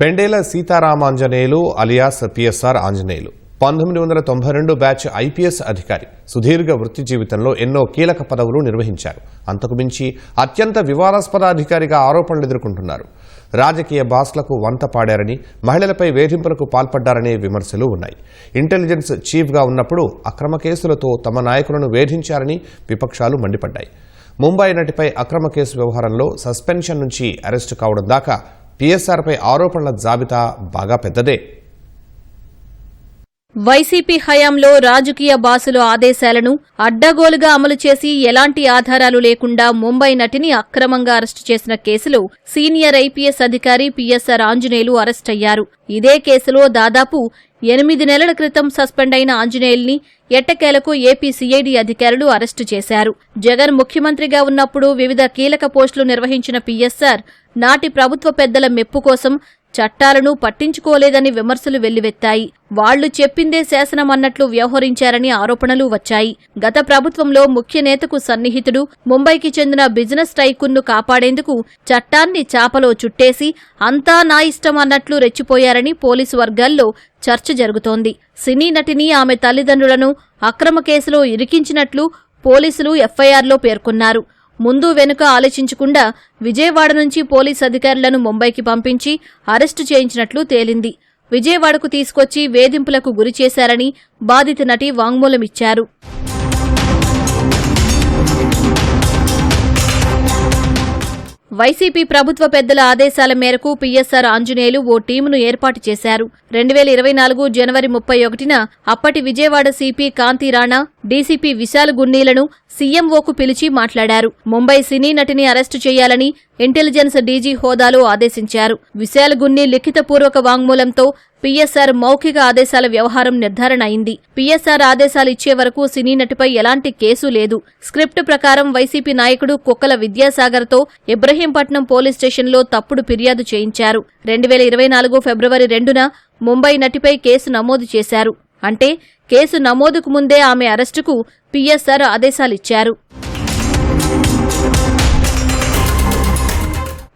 Pendela Seetharamanjaneyulu alias PSR Anjaneyulu. పంతొమ్మిది వందల తొంభై రెండు బ్యాచ్ ఐపీఎస్ అధికారి సుదీర్ఘ వృత్తి జీవితంలో ఎన్నో కీలక పదవులు నిర్వహించారు. అంతకు మించి అత్యంత వివాదాస్పద అధికారిగా ఆరోపణలు ఎదుర్కొంటున్నారు. రాజకీయ బాస్లకు వంత పాడారని మహిళలపై వేధింపులకు పాల్పడ్డారనే విమర్శలు ఉన్నాయి. ఇంటెలిజెన్స్ చీఫ్గా ఉన్నప్పుడు అక్రమ కేసులతో తమ నాయకులను వేధించారని విపక్షాలు మండిపడ్డాయి. ముంబై నటిపై అక్రమ కేసు వ్యవహారంలో సస్పెన్షన్ నుంచి అరెస్టు కావడం దాకా టీఎస్ఆర్పై ఆరోపణల జాబితా బాగా పెద్దదే. వైసీపీ హయాంలో రాజకీయ బాసుల ఆదేశాలను అడ్డగోలుగా అమలు చేసి ఎలాంటి ఆధారాలు లేకుండా ముంబై నటిని అక్రమంగా అరెస్టు చేసిన కేసులో సీనియర్ ఐపీఎస్ అధికారి పీఎస్ఆర్ ఆంజనేయులు అరెస్ట్ అయ్యారు. ఇదే కేసులో దాదాపు ఎనిమిది నెలల క్రితం సస్పెండ్ అయిన ఆంజనేయుల్ని ఎట్టకేలకు ఏపీ సీఐడీ అధికారులు అరెస్టు చేశారు. జగన్ ముఖ్యమంత్రిగా ఉన్నప్పుడు వివిధ కీలక పోస్టులు నిర్వహించిన పీఎస్ఆర్ నాటి ప్రభుత్వ పెద్దల మెప్పు కోసం చట్టాలను పట్టించుకోలేదని విమర్శలు వెల్లువెత్తాయి. వాళ్ళు చెప్పిందే శాసనం అన్నట్లు వ్యవహరించారని ఆరోపణలు వచ్చాయి. గత ప్రభుత్వంలో ముఖ్య నేతకు సన్నిహితుడు ముంబైకి చెందిన బిజినెస్ టైకున్ను కాపాడేందుకు చట్టాన్ని చాపలో చుట్టేసి అంతా నా ఇష్టం అన్నట్లు రెచ్చిపోయారని పోలీసు వర్గాల్లో చర్చ జరుగుతోంది. సినీ నటిని ఆమె తల్లిదండ్రులను అక్రమ కేసులో ఇరికించినట్లు పోలీసులు ఎఫ్ఐఆర్లో పేర్కొన్నారు. ముందు వెనుక ఆలోచించకుండా విజయవాడ నుంచి పోలీస్ అధికారులను ముంబైకి పంపించి అరెస్టు చేయించినట్లు తేలింది. విజయవాడకు తీసుకొచ్చి వేధింపులకు గురి చేశారని బాధిత నటి వాంగ్మూలమిచ్చారు. వైసీపీ ప్రభుత్వ పెద్దల ఆదేశాల మేరకు పీఎస్ఆర్ ఆంజనేయులు ఓ టీమును ఏర్పాటు చేశారు. రెండు వేల ఇరవై నాలుగు జనవరి ముప్పై ఒకటిన అప్పటి విజయవాడ సిపి కాంతి రాణా డీసీపీ విశాల్ గున్నీలను సీఎంఓకు పిలిచి మాట్లాడారు. ముంబై సినీ నటిని అరెస్టు చేయాలని ఇంటెలిజెన్స్ డీజీ హోదాలో ఆదేశించారు. విశాల్ గున్ని లిఖితపూర్వక వాంగ్మూలంతో పీఎస్ఆర్ మౌఖిక ఆదేశాల వ్యవహారం నిర్ధారణ అయింది. పీఎస్ఆర్ ఆదేశాలు ఇచ్చే వరకు సినీ నటిపై ఎలాంటి కేసు లేదు. స్క్రిప్ట్ ప్రకారం వైసీపీ నాయకుడు కుక్కల విద్యాసాగర్తో ఇబ్రహీంపట్నం పోలీస్ స్టేషన్లో తప్పుడు ఫిర్యాదు చేయించారు. రెండు వేల ఇరవై నాలుగు ఫిబ్రవరి రెండున ముంబై నటిపై కేసు నమోదు చేశారు. అంటే కేసు నమోదుకు ముందే ఆమె అరెస్టుకు పీఎస్ఆర్ ఆదేశాలిచ్చారు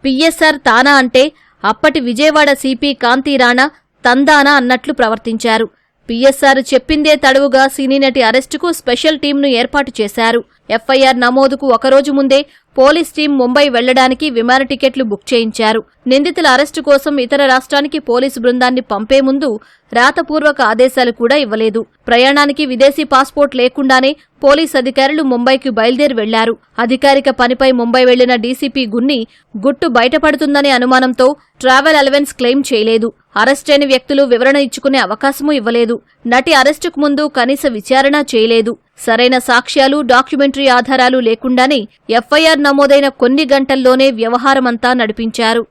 పీఎస్ఆర్ తానా అంటే అప్పటి విజయవాడ సిపి కాంతి రాణా తందానా అన్నట్లు ప్రవర్తించారు. పీఎస్ఆర్ చెప్పిందే తడువుగా సినీ నటి అరెస్టుకు స్పెషల్ టీంను ఏర్పాటు చేశారు. ఎఫ్ఐఆర్ నమోదుకు ఒకరోజు ముందే పోలీస్ టీం ముంబై వెళ్ళడానికి విమాన టికెట్లు బుక్ చేయించారు. నిందితుల అరెస్టు కోసం ఇతర రాష్ట్రానికి పోలీసు బృందాన్ని పంపే ముందు రాతపూర్వక ఆదేశాలు కూడా ఇవ్వలేదు. ప్రయాణానికి విదేశీ పాస్పోర్ట్ లేకుండానే పోలీస్ అధికారులు ముంబైకి బయలుదేరి వెళ్ళారు. అధికారిక పనిపై ముంబై వెళ్ళిన డీసీపీ గున్ని గుట్టు బయటపడుతుందనే అనుమానంతో ట్రావెల్ అలవెన్స్ క్లెయిమ్ చేయలేదు. అరెస్టైన వ్యక్తులు వివరణ ఇచ్చుకునే అవకాశమూ ఇవ్వలేదు. నటి అరెస్టుకు ముందు కనీస విచారణ చేయలేదు. సరైన సాక్ష్యాలు డాక్యుమెంటరీ ఆధారాలు లేకుండానే ఎఫ్ఐఆర్ నమోదైన కొన్ని గంటల్లోనే వ్యవహారమంతా నడిపించారు.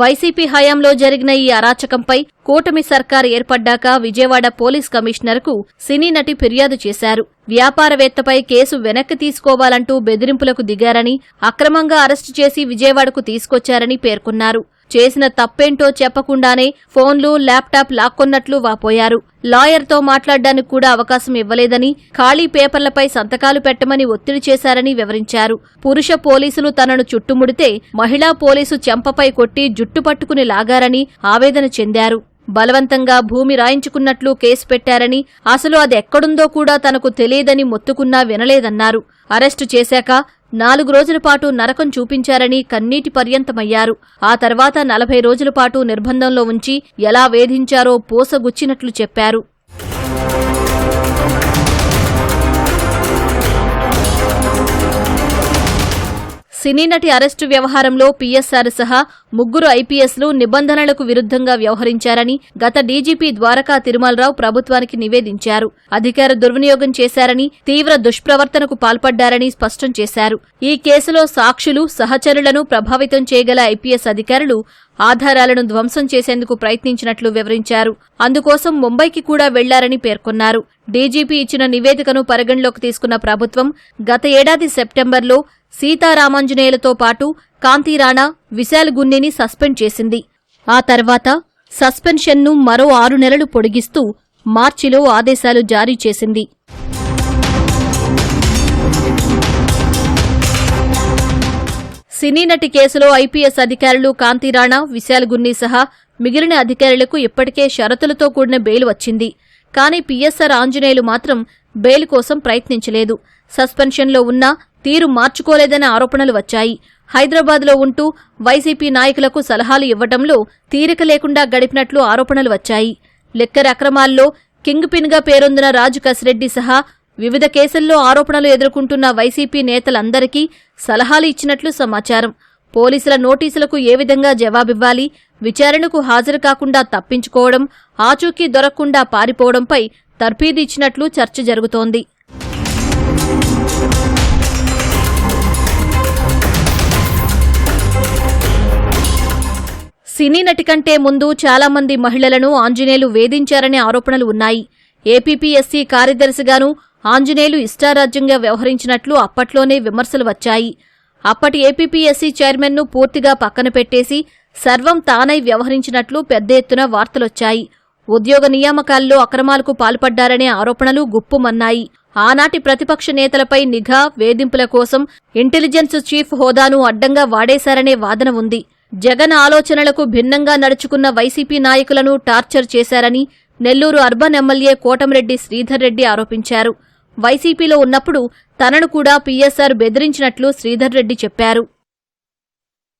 వైసీపీ హయాంలో జరిగిన ఈ అరాచకంపై కూటమి సర్కార్ ఏర్పడ్డాక విజయవాడ పోలీస్ కమిషనర్కు సినీ నటి ఫిర్యాదు చేశారు. వ్యాపారవేత్తపై కేసు వెనక్కి తీసుకోవాలంటూ బెదిరింపులకు దిగారని అక్రమంగా అరెస్టు చేసి విజయవాడకు తీసుకొచ్చారని పేర్కొన్నారు. చేసిన తప్పేంటో చెప్పకుండానే ఫోన్లు ల్యాప్టాప్ లాక్కొన్నట్లు వాపోయారు. లాయర్తో మాట్లాడడానికి కూడా అవకాశం ఇవ్వలేదని ఖాళీ పేపర్లపై సంతకాలు పెట్టమని ఒత్తిడి చేశారని వివరించారు. పురుష పోలీసులు తనను చుట్టుముడితే మహిళా పోలీసు చెంపపై కొట్టి జుట్టు పట్టుకుని లాగారని ఆవేదన చెందారు. బలవంతంగా భూమి రాయించుకున్నట్లు కేసు పెట్టారని అసలు అది ఎక్కడుందో కూడా తనకు తెలియదని మొత్తుకున్నా వినలేదన్నారు. అరెస్టు చేశాక నాలుగు రోజుల పాటు నరకం చూపించారని కన్నీటి పర్యంతమయ్యారు. ఆ తర్వాత నలభై రోజుల పాటు నిర్బంధంలో ఉంచి ఎలా వేధించారో పూసగుచ్చినట్లు చెప్పారు. సినీ నటి అరెస్టు వ్యవహారంలో పీఎస్ఆర్ సహా ముగ్గురు ఐపీఎస్లు నిబంధనలకు విరుద్ధంగా వ్యవహరించారని గత డీజీపీ ద్వారకా తిరుమలరావు ప్రభుత్వానికి నివేదించారు. అధికార దుర్వినియోగం చేశారని తీవ్ర దుష్ప్రవర్తనకు పాల్పడ్డారని స్పష్టం చేశారు. ఈ కేసులో సాక్షులు సహచరులను ప్రభావితం చేయగల ఐపీఎస్ అధికారులు ఆధారాలను ధ్వంసం చేసేందుకు ప్రయత్నించినట్లు వివరించారు. అందుకోసం ముంబైకి కూడా వెళ్ళారని పేర్కొన్నారు. డీజీపీ ఇచ్చిన నివేదికను పరిగణలోకి తీసుకున్న ప్రభుత్వం గత ఏడాది సెప్టెంబర్లో సీతారామాంజనేయులతో పాటు కాంతిరాణా విశాల్ గున్నిని సస్పెండ్ చేసింది. ఆ తర్వాత సస్పెన్షన్ను మరో ఆరు నెలలు పొడిగిస్తూ మార్చిలో ఆదేశాలు జారీ చేసింది. సినీ నటి కేసులో ఐపీఎస్ అధికారులు కాంతిరాణా విశాల్ గున్ని సహా మిగిలిన అధికారులకు ఇప్పటికే షరతులతో కూడిన బెయిల్ వచ్చింది. కానీ పీఎస్ఆర్ ఆంజనేయులు మాత్రం బెయిల్ కోసం ప్రయత్నించలేదు. సస్పెన్షన్లో ఉన్నా తీరు మార్చుకోలేదనే ఆరోపణలు వచ్చాయి. హైదరాబాద్లో ఉంటూ వైసీపీ నాయకులకు సలహాలు ఇవ్వడంలో తీరిక లేకుండా గడిపినట్లు ఆరోపణలు వచ్చాయి. లిక్కర్ అక్రమాల్లో కింగ్ పిన్గా పేరొందిన రాజు కసిరెడ్డి సహా వివిధ కేసుల్లో ఆరోపణలు ఎదుర్కొంటున్న వైసీపీ నేతలందరికీ సలహాలు ఇచ్చినట్లు సమాచారం. పోలీసుల నోటీసులకు ఏ విధంగా జవాబివ్వాలి విచారణకు హాజరు కాకుండా తప్పించుకోవడం ఆచూకీ దొరకకుండా పారిపోవడంపై తర్ఫీదు ఇచ్చినట్లు చర్చ జరుగుతోంది. సినీ నటి కంటే ముందు చాలామంది మహిళలను ఆంజనేయులు వేధించారనే ఆరోపణలు ఉన్నాయి. ఏపీపీఎస్సీ కార్యదర్శిగాను ఆంజనేయులు ఇష్టారాజ్యంగా వ్యవహరించినట్లు అప్పట్లోనే విమర్శలు వచ్చాయి. అప్పటి ఏపీపీఎస్సీ చైర్మన్ను పూర్తిగా పక్కన పెట్టేసి సర్వం తానై వ్యవహరించినట్లు పెద్ద ఎత్తున వార్తలొచ్చాయి. ఉద్యోగ నియామకాల్లో అక్రమాలకు పాల్పడ్డారనే ఆరోపణలు గుప్పుమన్నాయి. ఆనాటి ప్రతిపక్ష నేతలపై నిఘా వేధింపుల కోసం ఇంటెలిజెన్స్ చీఫ్ హోదాను అడ్డంగా వాడేశారనే వాదన ఉంది. జగన్ ఆలోచనలకు భిన్నంగా నడుచుకున్న వైసీపీ నాయకులను టార్చర్ చేశారని నెల్లూరు అర్బన్ ఎమ్మెల్యే కోటంరెడ్డి శ్రీధర్ రెడ్డి ఆరోపించారు. వైసీపీలో ఉన్నప్పుడు తనను కూడా పీఎస్ఆర్ బెదిరించినట్లు శ్రీధర్ రెడ్డి చెప్పారు.